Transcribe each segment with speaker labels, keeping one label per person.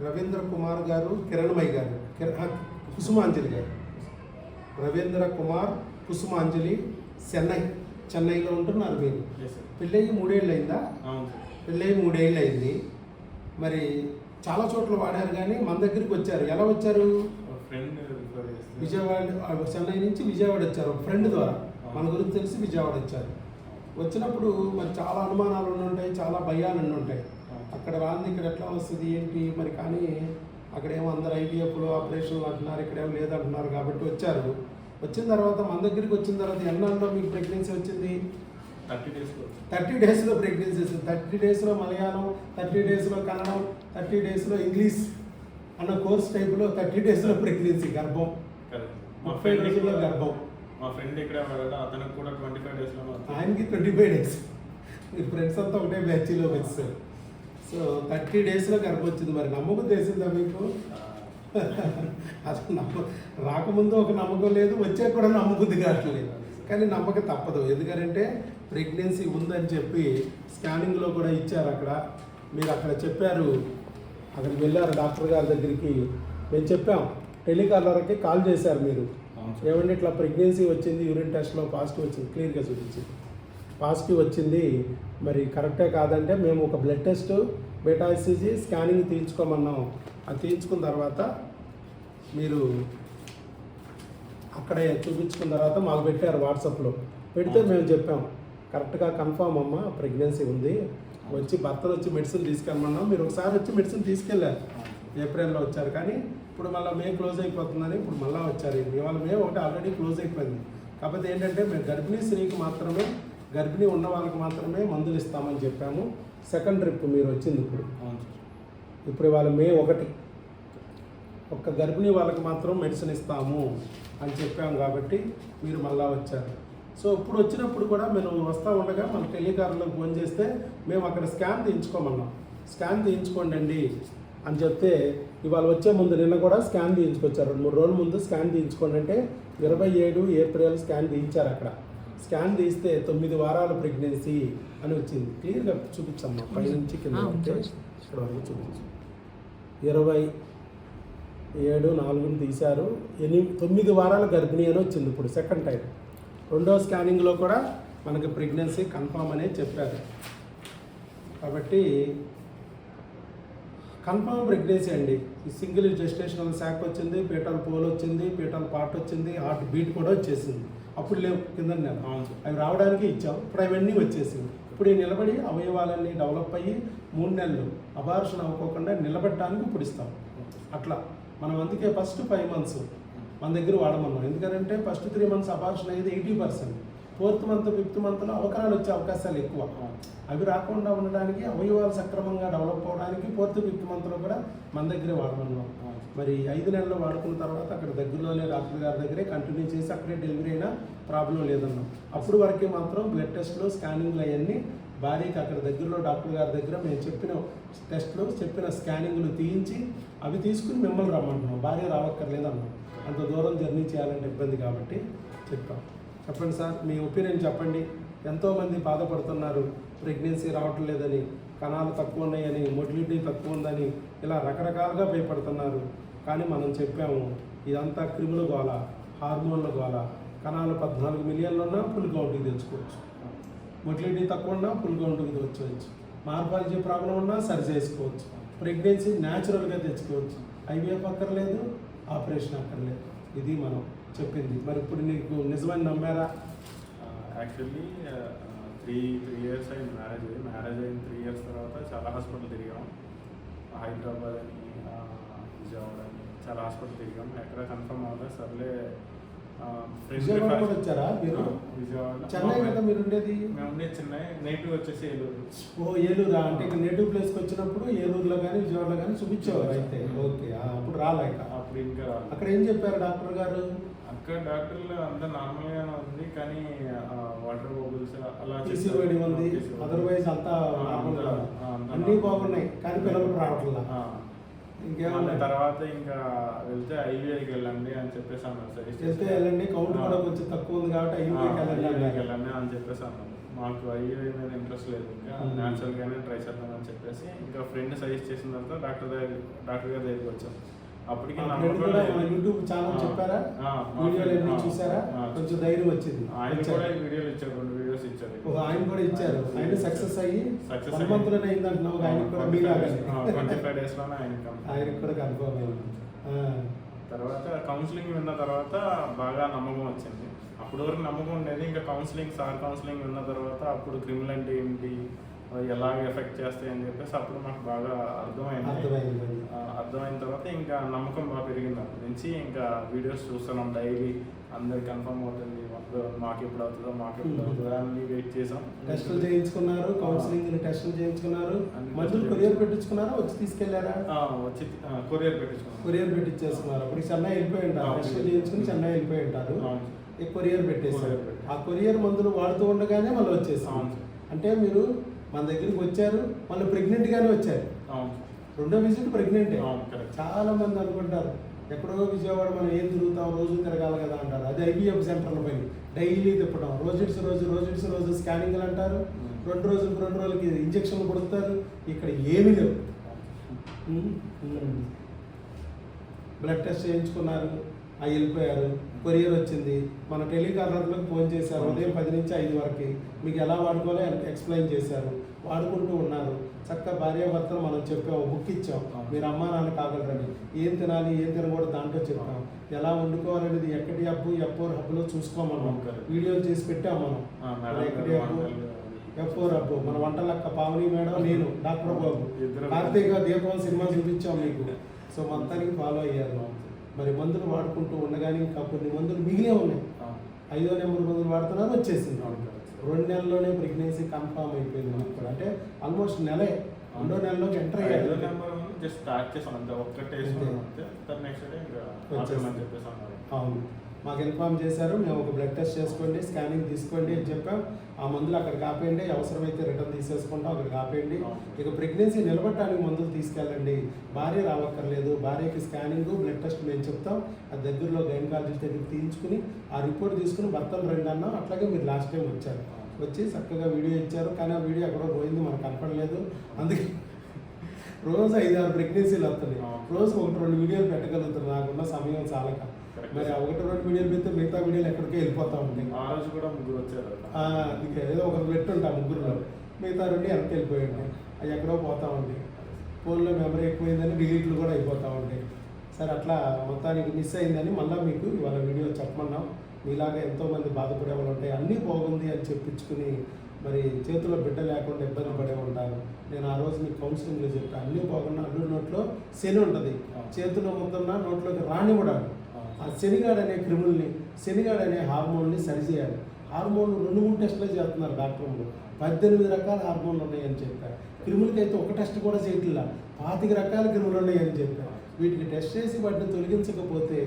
Speaker 1: రవీంద్ర కుమార్ గారు కిరణ్మయ్ గారు కుసుమాంజలి గారు. రవీంద్ర కుమార్ కుసుమాంజలి చెన్నై చెన్నైలో ఉంటున్నారు మీరు.
Speaker 2: ఎస్ సార్
Speaker 1: పెళ్ళయి మూడేళ్ళు అయిందా
Speaker 2: అవును సార్
Speaker 1: పెళ్ళయి మూడేళ్ళు అయింది మరి చాలా చోట్ల వాడారు కానీ మన దగ్గరికి వచ్చారు. ఎలా వచ్చారు? విజయవాడ చెన్నై నుంచి విజయవాడ వచ్చారు. ఫ్రెండ్ ద్వారా. మన గురించి తెలిసి విజయవాడ వచ్చారు. వచ్చినప్పుడు మరి చాలా అనుమానాలు ఉండి ఉంటాయి చాలా భయాలు ఉండి ఉంటాయి. అక్కడ రాంది ఇక్కడ ఎట్లా వస్తుంది ఏంటి? మరి కానీ అక్కడేమో అందరు ఐవీఎఫ్లో ఆపరేషన్లు అంటున్నారు ఇక్కడేమో లేదంటున్నారు కాబట్టి వచ్చారు. వచ్చిన తర్వాత మన దగ్గరికి వచ్చిన తర్వాత ఎన్నాళ్ళలో మీకు ప్రెగ్నెన్సీ వచ్చింది?
Speaker 2: థర్టీ డేస్లో
Speaker 1: థర్టీ డేస్లో ప్రెగ్నెన్సీ వచ్చింది. థర్టీ డేస్లో మలయాళం థర్టీ డేస్లో కన్నడం థర్టీ డేస్లో ఇంగ్లీష్ అన్న కోర్స్ టైప్లో థర్టీ డేస్లో ప్రెగ్నెన్సీ గర్భం. ముప్పై రోజుల్లో గర్భం.
Speaker 2: మా ఫ్రెండ్ ఇక్కడ అతనికి కూడా ట్వంటీ ఫైవ్ డేస్లో
Speaker 1: ఆయనకి ట్వంటీ ఫైవ్ డేస్ మీ ఫ్రెండ్స్ అంతా ఒకటే బ్యాచ్లో వచ్చారు. సో థర్టీ డేస్లో గర్భం వచ్చింది మరి నమ్మకం తెలిసిందా మీకు? అసలు నమ్మ రాకముందు ఒక నమ్మకం లేదు వచ్చే కూడా నమ్మకం కావట్లేదు కానీ నమ్మక తప్పదు. ఎందుకంటే ప్రెగ్నెన్సీ ఉందని చెప్పి స్కానింగ్లో కూడా ఇచ్చారు అక్కడ. మీరు అక్కడ చెప్పారు. అక్కడికి వెళ్ళారు డాక్టర్ గారి దగ్గరికి. మేము చెప్పాం. టెలికాలర్కి కాల్ చేశారు మీరు. ఏమంటే ఇట్లా ప్రెగ్నెన్సీ వచ్చింది యూరిన్ టెస్ట్లో పాజిటివ్ వచ్చింది క్లియర్గా చూపించింది. పాజిటివ్ వచ్చింది మరి కరెక్టే కాదంటే మేము ఒక బ్లడ్ టెస్ట్ బీటా ఎస్సీజీ స్కానింగ్ తీయించుకోమన్నాం. అది తీయించుకున్న తర్వాత మీరు అక్కడే చూపించుకున్న తర్వాత మాకు పెట్టారు వాట్సాప్లో. పెడితే మేము చెప్పాం కరెక్ట్గా కన్ఫామ్ అమ్మ ప్రెగ్నెన్సీ ఉంది. వచ్చి భర్తను వచ్చి మెడిసిన్ తీసుకెళ్ళమన్నాం. మీరు ఒకసారి వచ్చి మెడిసిన్ తీసుకెళ్ళారు. ఏప్రిల్లో వచ్చారు కానీ ఇప్పుడు మళ్ళీ మే క్లోజ్ అయిపోతుందని ఇప్పుడు మళ్ళీ వచ్చారు. ఇవాళ మే ఒకటి ఆల్రెడీ క్లోజ్ అయిపోయింది. కాకపోతే ఏంటంటే మేము గర్భిణీ స్త్రీకి మాత్రమే గర్భిణీ ఉన్న వాళ్ళకి మాత్రమే మందులు ఇస్తామని చెప్పాము. సెకండ్ ట్రిప్ మీరు వచ్చింది ఇప్పుడు. ఇప్పుడు ఇవాళ మే ఒకటి. ఒక్క గర్భిణీ వాళ్ళకి మాత్రం మెడిసిన్ ఇస్తాము అని చెప్పాము కాబట్టి మీరు మళ్ళా వచ్చారు. సో ఇప్పుడు వచ్చినప్పుడు కూడా మేము వస్తూ ఉండగా మన టెలికారులకు ఫోన్ చేస్తే మేము అక్కడ స్కాన్ తీయించుకోమన్నాం. స్కాన్ తీయించుకోండి అండి అని చెప్తే ఇవాళ వచ్చే ముందు నిన్న కూడా స్కాన్ తీయించుకొచ్చారు. రెండు మూడు రోజుల ముందు స్కాన్ తీయించుకోండి అంటే ఇరవై ఏడు ఏప్రిల్ స్కాన్ తీయించారు అక్కడ. స్కాన్ తీస్తే తొమ్మిది వారాల ప్రెగ్నెన్సీ అని వచ్చింది. క్లియర్గా చూపించమ్మా పై నుంచి కింద. ఇక్కడ వరకు చూపించు. ఇరవై ఏడు నాలుగుని తీశారు. ఎనిమిది తొమ్మిది వారాల గర్భిణీ అని వచ్చింది ఇప్పుడు సెకండ్ టైం. రెండో స్కానింగ్లో కూడా మనకి ప్రెగ్నెన్సీ కన్ఫామ్ అనే చెప్పారు. కాబట్టి కన్ఫామ్ ప్రెగ్నెన్సీ అండి. ఈ సింగిల్ జెస్టేషనల్ శాక్ వచ్చింది పీటల్ పోల్ వచ్చింది పీటల్ పార్ట్ వచ్చింది హార్ట్ బీట్ కూడా వచ్చేసింది. అప్పుడు లేవు కింద నెల అవి రావడానికి ఇచ్చావు ఇప్పుడు అవన్నీ వచ్చేసింది ఇప్పుడు ఈ నిలబడి అవయవాలన్నీ డెవలప్ అయ్యి మూడు నెలలు అబార్షన్ అవ్వకోకుండా నిలబెట్టడానికి ఇప్పుడు ఇస్తాం. అట్లా. మనం అందుకే ఫస్ట్ ఫైవ్ మంత్స్ మన దగ్గర వాడమన్నాం. ఎందుకంటే ఫస్ట్ త్రీ మంత్స్ అబార్షన్ అయ్యేది eighty percent fourth month fifth మంత్లో అవకరాలు వచ్చే అవకాశాలు ఎక్కువ. అవి రాకుండా ఉండడానికి అవయవాలు సక్రమంగా డెవలప్ అవడానికి ఫోర్త్ ఫిఫ్త్ మంత్లో కూడా మన దగ్గరే వాడమన్నాం. మరి ఐదు నెలలు వాడుకున్న తర్వాత అక్కడ దగ్గరలోనే డాక్టర్ గారి దగ్గరే కంటిన్యూ చేసి అక్కడే డెలివరీ అయినా ప్రాబ్లం లేదన్నాం. అప్పుడు వరకే మాత్రం బ్లడ్ టెస్ట్లు స్కానింగ్లు అవన్నీ భార్యకి అక్కడ దగ్గరలో డాక్టర్ గారి దగ్గర మేము చెప్పిన టెస్ట్లు చెప్పిన స్కానింగ్లు తీయించి అవి తీసుకుని మిమ్మల్ని రమ్మంటున్నాం. భార్య రావక్కర్లేదన్నాం. అంత దూరం జర్నీ చేయాలంటే ఇబ్బంది కాబట్టి చెప్పాం. చెప్పండి సార్ మీ ఒపీనియన్ చెప్పండి. ఎంతోమంది బాధపడుతున్నారు ప్రెగ్నెన్సీ రావటం లేదని కణాలు తక్కువ ఉన్నాయని మొటిలిటీ తక్కువ ఉందని ఇలా రకరకాలుగా భయపడుతున్నారు. కానీ మనం చెప్పాము ఇదంతా క్రిముల గోల హార్మోన్ల గోల. కణాలు పద్నాలుగు మిలియన్లు ఉన్నా ఫుల్ కౌంట్కి తెచ్చుకోవచ్చు. మొటిలిటీ తక్కువ ఉన్నా ఫుల్ కౌంట్కి తెచ్చుకోవచ్చు. మార్పాలజీ ప్రాబ్లం ఉన్నా సరి చేసుకోవచ్చు. ప్రెగ్నెన్సీ న్యాచురల్గా తెచ్చుకోవచ్చు. ఐవీఎఫ్ అక్కర్లేదు ఆపరేషన్ అక్కర్లేదు. ఇది మనం చెప్పింది. మరి ఇప్పుడు నీకు నిజమని నమ్మారా?
Speaker 2: యాక్చువల్లీ త్రీ త్రీ ఇయర్స్ అయింది మ్యారేజ్ అయ్యి. మ్యారేజ్ అయిన త్రీ ఇయర్స్ తర్వాత చాలా హాస్పిటల్ తిరిగాం. హైదరాబాద్ అని విజయవాడ అని చాలా హాస్పిటల్ తిరిగాం. ఎక్కడ కన్ఫర్మ్ అవ్వలేదు. సర్లే
Speaker 1: విజయవాడ కూడా వచ్చారా మీరు?
Speaker 2: విజయవాడ.
Speaker 1: చెన్నై కదా మీరు ఉండేది?
Speaker 2: మేము ఉండేది చెన్నై. నేటివ్ వచ్చేసి ఏలూరు.
Speaker 1: ఓ ఏలూరా? అంటే ఇక నేటివ్ ప్లేస్కి వచ్చినప్పుడు ఏలూరులో కానీ విజయవాడలో కానీ చూపించేవారు అయితే. ఓకే. అప్పుడు రాలేక
Speaker 2: అప్పుడు ఇంకా.
Speaker 1: అక్కడ ఏం చెప్పారు డాక్టర్ గారు?
Speaker 2: అక్కడ డాక్టర్లు అంతా నార్మల్ గానే ఉంది కానీ వాటర్ బబుల్స్ అలా
Speaker 1: పీసీఓడి ఉంది. అదర్వైజ్ అంతా అన్నీ. బాగున్నాయి కానీ పిల్లలు రావట్లేదు. ఇంకేమన్నా
Speaker 2: తర్వాత ఇంకా వెళ్తే ఐవీఐకి వెళ్ళండి అని చెప్పేసి అన్నారు సజెస్ట్
Speaker 1: చేస్తే వెళ్ళండి కౌంట్ కూడా కొంచెం తక్కువ ఉంది కాబట్టి ఐవీఐకి వెళ్ళండి
Speaker 2: అని చెప్పేసి అన్నారు. మాకు ఐఏ మీద ఇంట్రెస్ట్ లేదు ఇంకా.
Speaker 1: Hmm.
Speaker 2: న్యాచురల్ గానే ట్రై చేద్దామని చెప్పేసి ఇంకా ఫ్రెండ్ సజెస్ట్ చేసిన తర్వాత డాక్టర్ దగ్గర డాక్టర్ గారి దగ్గరికి వచ్చాం. అప్పటికి
Speaker 1: యూట్యూబ్ ఛానల్ చెప్పారా? వీడియోలు
Speaker 2: ఆ,
Speaker 1: చూసారా కొంచెం ధైర్యం వచ్చింది.
Speaker 2: ఆయన. కూడా వీడియోలు ఇచ్చారు రెండు వీడియోస్ ఇచ్చారు.
Speaker 1: ఆయన కూడా ఇచ్చారు. ఆయన సక్సెస్ అయ్యి
Speaker 2: Success
Speaker 1: వన్. మంత్లోనే అయింది అంటున్నావు ఆయన కూడా మీ
Speaker 2: ట్వంటీ ఫైవ్ డేస్లోనే ఆయన
Speaker 1: ఆయనకు కూడా కన్ఫర్మ్ అయింది.
Speaker 2: తర్వాత కౌన్సిలింగ్ విన్న తర్వాత బాగా నమ్మకం వచ్చింది. అప్పటి వరకు నమ్మకం ఉండేది ఇంకా కౌన్సిలింగ్ సార్ కౌన్సిలింగ్ విన్న తర్వాత అప్పుడు క్రిమినల్ అంటే ఏంటి అవి ఎలా ఎఫెక్ట్ చేస్తాయి అని చెప్పేసి అప్పుడు మాకు బాగా అర్థమైంది. అర్థమైన తర్వాత ఇంకా నమ్మకం బాగా పెరిగింది అప్పటి నుంచి. ఇంకా వీడియోస్ చూస్తున్నాం డైలీ. అందరికి కన్ఫర్మ్ అవుతుంది. మాకు- ఎప్పుడు అవుతుందో మాకు ఎప్పుడు అవుతుందో అని వెయిట్ చేసాం.
Speaker 1: టెస్టులు చేయించుకున్నారు కౌన్సిలింగ్ టెస్టులు చేయించుకున్నారు. మందులు
Speaker 2: టెస్టులు
Speaker 1: కొరియర్ పెట్టించుకున్నారా? వచ్చి
Speaker 2: తీసుకెళ్ళారా? వచ్చి కొరియర్ పెట్టించుకున్నాం.
Speaker 1: కొరియర్ పెట్టించేస్తున్నారు అప్పుడు చెన్నై వెళ్ళిపోయి ఉంటారు. టెస్టులు చేయించుకుని చెన్నై వెళ్ళిపోయి ఉంటారు. కొరియర్ పెట్టేసారు. ఆ కొరియర్ మందులు వాడుతూ ఉండగానే మళ్ళీ వచ్చేసాం. అంటే మీరు మన దగ్గరికి వచ్చారు మళ్ళీ ప్రెగ్నెంట్ గానే వచ్చారు. రెండో విజిట్ ప్రెగ్నెంట్. చాలా మంది అనుకుంటారు ఎక్కడో విజయవాడ మనం ఏం తిరుగుతాం రోజు తిరగాలి కదా అంటారు. అది ఐబీఎఫ్ సెంటర్ల పైన డైలీ తిప్పడం రోజు ఇడిసి రోజు రోజు ఇడిసి రోజు స్కానింగ్లు అంటారు. రెండు రోజులకు రెండు రోజులకి ఇంజక్షన్లు కొడుతారు. ఇక్కడ ఏమీ లేవు. బ్లడ్ టెస్ట్ చేయించుకున్నారు అవి వెళ్ళిపోయారు. కొరియర్ వచ్చింది. మన టెలికాలర్లకు ఫోన్ చేశారు. ఉదయం పది నుంచి ఐదు వరకు. మీకు ఎలా వాడుకోవాలో ఎక్స్ప్లెయిన్ చేశారు. వాడుకుంటూ ఉన్నారు. చక్కగా భార్యాభర్తలు మనం చెప్పాము బుక్ ఇచ్చాం. మీరు అమ్మా నాన్న కాగలరని. ఏం తినాలి ఏం తినకూడదు దాంట్లో చెప్పాం. ఎలా వండుకోవాలనేది ఎక్కడి హబ్బు ఎఫోర్ హబ్బులో చూసుకోమన్నాం. వీడియోలు చేసి పెట్టాం మనం. ఎక్కడి
Speaker 2: వంటలు
Speaker 1: ఎఫోర్ హబ్బు. మన వంటలక్క పావని మేడం నేను డాక్టర్ బాబు. కార్తీక దీపం సినిమా చూపించాం మీకు. సో మొత్తానికి ఫాలో అయ్యారు మరి మందులు వాడుకుంటూ ఉండగానే ఇంకా కొన్ని మందులు మిగిలే ఉన్నాయి. ఐదో నెంబర్ మందులు వాడుతున్నారు వచ్చేసింది. రెండు నెలల్లోనే ప్రెగ్నెన్సీ కన్ఫామ్ అయిపోయింది మనకు కూడా. అంటే ఆల్మోస్ట్ నెలే. రెండో నెలలోకి ఎంటర్
Speaker 2: నెంబర్ జస్ట్ స్టార్ట్ అంతే. ఒక్కటే.
Speaker 1: అంతే.
Speaker 2: నెక్స్ట్ డే ఇంకా చెప్పేసి అన్నారు.
Speaker 1: అవును. మాకు ఇన్ఫామ్ చేశారు. మేము ఒక బ్లడ్ టెస్ట్ చేసుకోండి స్కానింగ్ తీసుకోండి అని చెప్పాం. ఆ మందులు అక్కడికి ఆపేయండి అవసరమైతే రిటర్న్ తీసేసుకుంటాం అక్కడికి ఆపేయండి ఇక ప్రెగ్నెన్సీ నిలబడటానికి మందులు తీసుకెళ్ళండి. భార్య రావక్కర్లేదు. భార్యకి స్కానింగ్ బ్లడ్ టెస్ట్ మేము చెప్తాం. ఆ దగ్గరలో గైనకాలజిస్ట్ దగ్గర తీయించుకుని ఆ రిపోర్ట్ తీసుకుని భర్తలు రెండు అన్నాం అట్లాగే మీరు లాస్ట్ టైం వచ్చారు. వచ్చి చక్కగా వీడియో ఇచ్చారు. కానీ ఆ వీడియో ఎక్కడో పోయింది మనకు కనపడలేదు. అందుకే రోజు ఐదు ఆరు ప్రెగ్నెన్సీలు వస్తున్నాయి. రోజు ఒకటి రెండు వీడియోలు పెట్టగలుగుతారు నాకున్న సమయం చాలక. మరి ఒకటి రెండు వీడియోలు పెడితే మిగతా వీడియోలు ఎక్కడికో వెళ్ళిపోతా ఉంటాయి.
Speaker 2: ఆ రోజు కూడా ముగ్గురు వచ్చారు.
Speaker 1: అందుకే ఏదో ఒకరు పెట్టుంటా ముగ్గురులో. మిగతా రెండు వెనక్కి వెళ్ళిపోయి ఉంటాయి. అవి ఎక్కడో పోతా ఉంటాయి. ఫోన్లో మెమరీ ఎక్కువైందని డిలీట్లు కూడా అయిపోతూ ఉంటాయి. సరే అట్లా మొత్తానికి మిస్ అయిందని మళ్ళీ మీకు ఇవాళ వీడియో చెప్పమన్నాం. మీలాగా ఎంతోమంది బాధపడే వాళ్ళు ఉంటాయి. అన్నీ బాగుంది అని చెప్పించుకుని మరి చేతిలో బిడ్డ లేకుండా ఇబ్బంది పడే ఉంటారు. నేను ఆ రోజు మీకు కౌన్సిలింగ్లో చెప్పాను అన్నీ బాగున్నా అల్లు నోట్లో శని ఉంటుంది. చేతిలో ముద్దన్నా నోట్లోకి రానివ్వడాలి. ఆ శనిగాడు అనే క్రిముల్ని శనిగాడు అనే హార్మోన్ని సరిచేయాలి. హార్మోన్లు రెండు మూడు టెస్టులు చేస్తున్నారు డాక్టర్లు పద్దెనిమిది రకాల హార్మోన్లు ఉన్నాయని చెప్పారు. క్రిములకి అయితే ఒక టెస్ట్ కూడా చేయట్లా. పాతిక రకాల క్రిములు ఉన్నాయని చెప్పారు. వీటికి టెస్ట్ చేసి వాటిని తొలగించకపోతే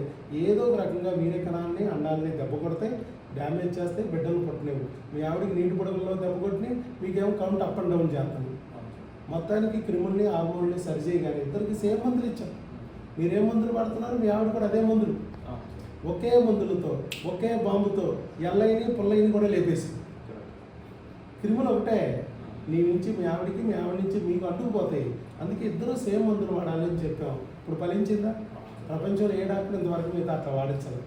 Speaker 1: ఏదో ఒక రకంగా వీర్య కణాన్ని అండాలని దెబ్బ కొడితే డ్యామేజ్ చేస్తే బిడ్డలు కొట్టలేవు మీ ఆవిడకి నీటి పొడవుల్లో దెబ్బ కొట్టి మీకేమో కౌంట్ అప్ అండ్ డౌన్ చేస్తాను మొత్తానికి క్రిముల్ని హార్మోన్ని సరిచేయగానే ఇద్దరికి సేమ్ మందులు ఇచ్చాం మీరేం మందులు పడుతున్నారు మీ ఆవిడ కూడా అదే మందులు. ఒకే మందులతో ఒకే బాంబుతో ఎల్లయిని పుల్లయిని కూడా లేపేసి. క్రిములు ఒకటే నీ నుంచి మీ ఆవిడికి మీ ఆవిడ నుంచి మీకు అడ్డుకుపోతాయి అందుకే ఇద్దరు సేమ్ మందులు వాడాలని చెప్పాం. ఇప్పుడు ఫలించిందా? ప్రపంచంలో ఏ డాక్టర్ ఇంతవరకు మీద అట్లా వాడించాలి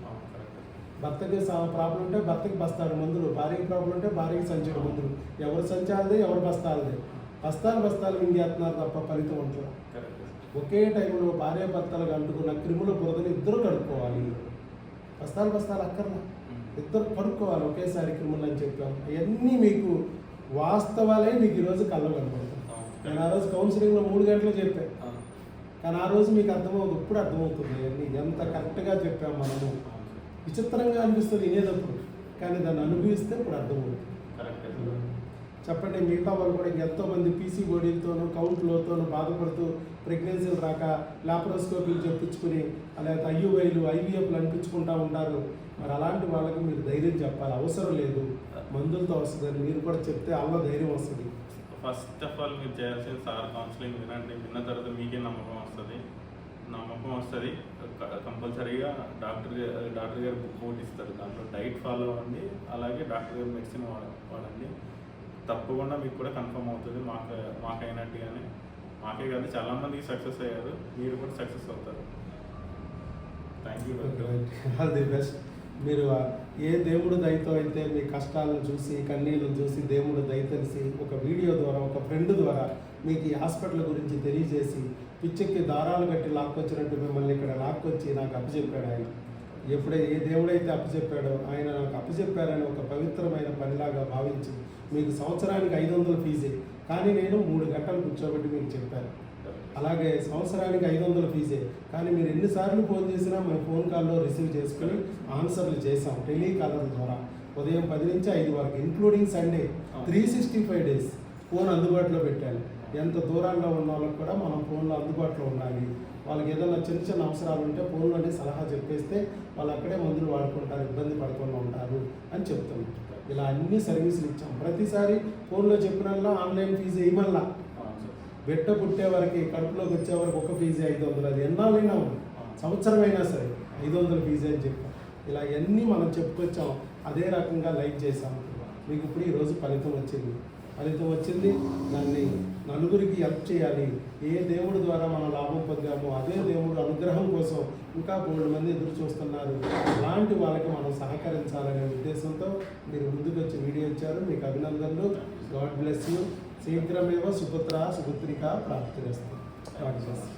Speaker 1: భర్తకి ప్రాబ్లం ఉంటే భర్తకి బస్తాడు మందులు. భార్యకి ప్రాబ్లం ఉంటే భార్యకి సంచుడు మందులు. ఎవరు సంచాలదే ఎవరు బస్తాలదే. బస్తాలు బస్తాలు మింగేస్తున్నారు తప్ప ఫలితం ఉంటుంది ఒకే టైంలో భార్య భర్తలకు అంటుకున్న క్రిముల బురదలు ఇద్దరు కడుక్కోవాలి. బస్తాలు బస్తాలు అక్కర్లా. ఇద్దరు కడుక్కోవాలి ఒకేసారి క్రిములు అని చెప్పాం. అవన్నీ మీకు వాస్తవాలే మీకు ఈరోజు కళ్ళ కనపడుతుంది నేను ఆ రోజు కౌన్సిలింగ్లో మూడు గంటలు చెప్పాను కానీ ఆ రోజు మీకు అర్థమవుతుంది ఇప్పుడు అర్థమవుతుంది. అన్నీ ఎంత కరెక్ట్గా చెప్పాం మనము. విచిత్రంగా అనిపిస్తుంది వినేటప్పుడు. కానీ దాన్ని అనుభవిస్తే ఇప్పుడు అర్థమవుతుంది. చెప్పండి మిగతా వాళ్ళు కూడా ఎంతో మంది పీసీ బోడీలతోనూ కౌంట్లతోనూ బాధపడుతూ ప్రెగ్నెన్సీలు రాక లాప్రోస్కోపీలు చెప్పించుకుని అలాగే ఐయుఐలు ఐవీఎఫ్లు అనిపించుకుంటా ఉంటారు. మరి అలాంటి వాళ్ళకి మీరు ధైర్యం చెప్పాలి. అవసరం లేదు. మందులతో వస్తుందని మీరు కూడా చెప్తే అలా ధైర్యం వస్తుంది.
Speaker 2: ఫస్ట్ ఆఫ్ ఆల్ మీరు చేయాల్సిన సార్ కౌన్సిలింగ్ వినండి. విన్న తర్వాత మీకే నమ్మకం వస్తుంది. నమ్మకం వస్తుంది. కంపల్సరీగా డాక్టర్ డాక్టర్ గారు బుక్ ఇస్తారు. దాంట్లో డైట్ ఫాలో అవ్వండి. అలాగే డాక్టర్ గారు మెడిసిన్ వాడ వాడండి. తప్పకుండా మీకు కూడా కన్ఫర్మ్ అవుతుంది. మాకు మాకైనట్టుగానే మాకే కాదు చాలా మందికి సక్సెస్ అయ్యారు. మీరు కూడా సక్సెస్ అవుతారు. Thank you
Speaker 1: all the best మీరు ఏ దేవుడు దయతో అయితే మీ కష్టాలను చూసి కన్నీళ్ళను చూసి దేవుడు దయ తెలిసి ఒక వీడియో ద్వారా ఒక ఫ్రెండ్ ద్వారా మీకు ఈ హాస్పిటల్ గురించి తెలియజేసి పిచ్చెక్కి దారాలు కట్టి లాక్కొచ్చినట్టు మిమ్మల్ని ఇక్కడ లాక్కొచ్చి నాకు అప్పచెప్పాడు ఆయన. ఎప్పుడైతే ఏ దేవుడైతే అప్పచెప్పాడో ఆయన నాకు అప్పచెప్పారని ఒక పవిత్రమైన పనిలాగా భావించి మీకు సంవత్సరానికి ఐదు వందల ఫీజే. కానీ నేను మూడు గంటలు కూర్చోబెట్టి మీకు చెప్పాను. అలాగే సంవత్సరానికి ఐదు వందల ఫీజే. కానీ మీరు ఎన్నిసార్లు ఫోన్ చేసినా మేము ఫోన్ కాల్లో రిసీవ్ చేసుకుని ఆన్సర్లు చేసాం టెలికాలర్ ద్వారా. ఉదయం పది నుంచి ఐదు వరకు including Sunday three sixty five days phone అందుబాటులో పెట్టాను. ఎంత దూరాల్లో ఉన్న వాళ్ళకి కూడా మనం ఫోన్లో అందుబాటులో ఉండాలి. వాళ్ళకి ఏదైనా చిన్న చిన్న అవసరాలు ఉంటే ఫోన్లోనే సలహా చెప్పేస్తే వాళ్ళు అక్కడే మందులు వాడుకుంటారు ఇబ్బంది పడకుండా ఉంటారు అని చెప్తున్నాం ఇలా అన్ని సర్వీసులు ఇచ్చాం. ప్రతిసారి ఫోన్లో చెప్పినల్లా ఆన్లైన్ ఫీజు వేయమల్లా బిడ్డ పుట్టే వరకు కడుపులోకి వచ్చే వరకు ఒక ఫీజే ఐదు వందలు. అది ఎన్నాళ్ళైనా ఉంది. సరే ఐదు వందల ఫీజే అని చెప్పాం. ఇలా అన్నీ మనం చెప్పుకొచ్చాం అదే రకంగా లైక్ చేసాం మీకు ఇప్పుడు ఈరోజు ఫలితం వచ్చింది. ఫలితం వచ్చింది. దాన్ని నలుగురికి హెల్ప్ చేయాలి. ఏ దేవుడి ద్వారా మనం లాభం పొందామో అదే దేవుడు అనుగ్రహం కోసం ఇంకా మూడు మంది ఎదురు చూస్తున్నారు. అలాంటి వాళ్ళకి మనం సహకరించాలనే ఉద్దేశంతో మీరు ముందుకు వచ్చి వీడియో ఇచ్చారు. మీకు అభినందనలు. God bless you. శీఘ్రమేవ సుపుత్ర సుపుత్రిక ప్రాప్తిరస్తు గాడ్ బ్లెస్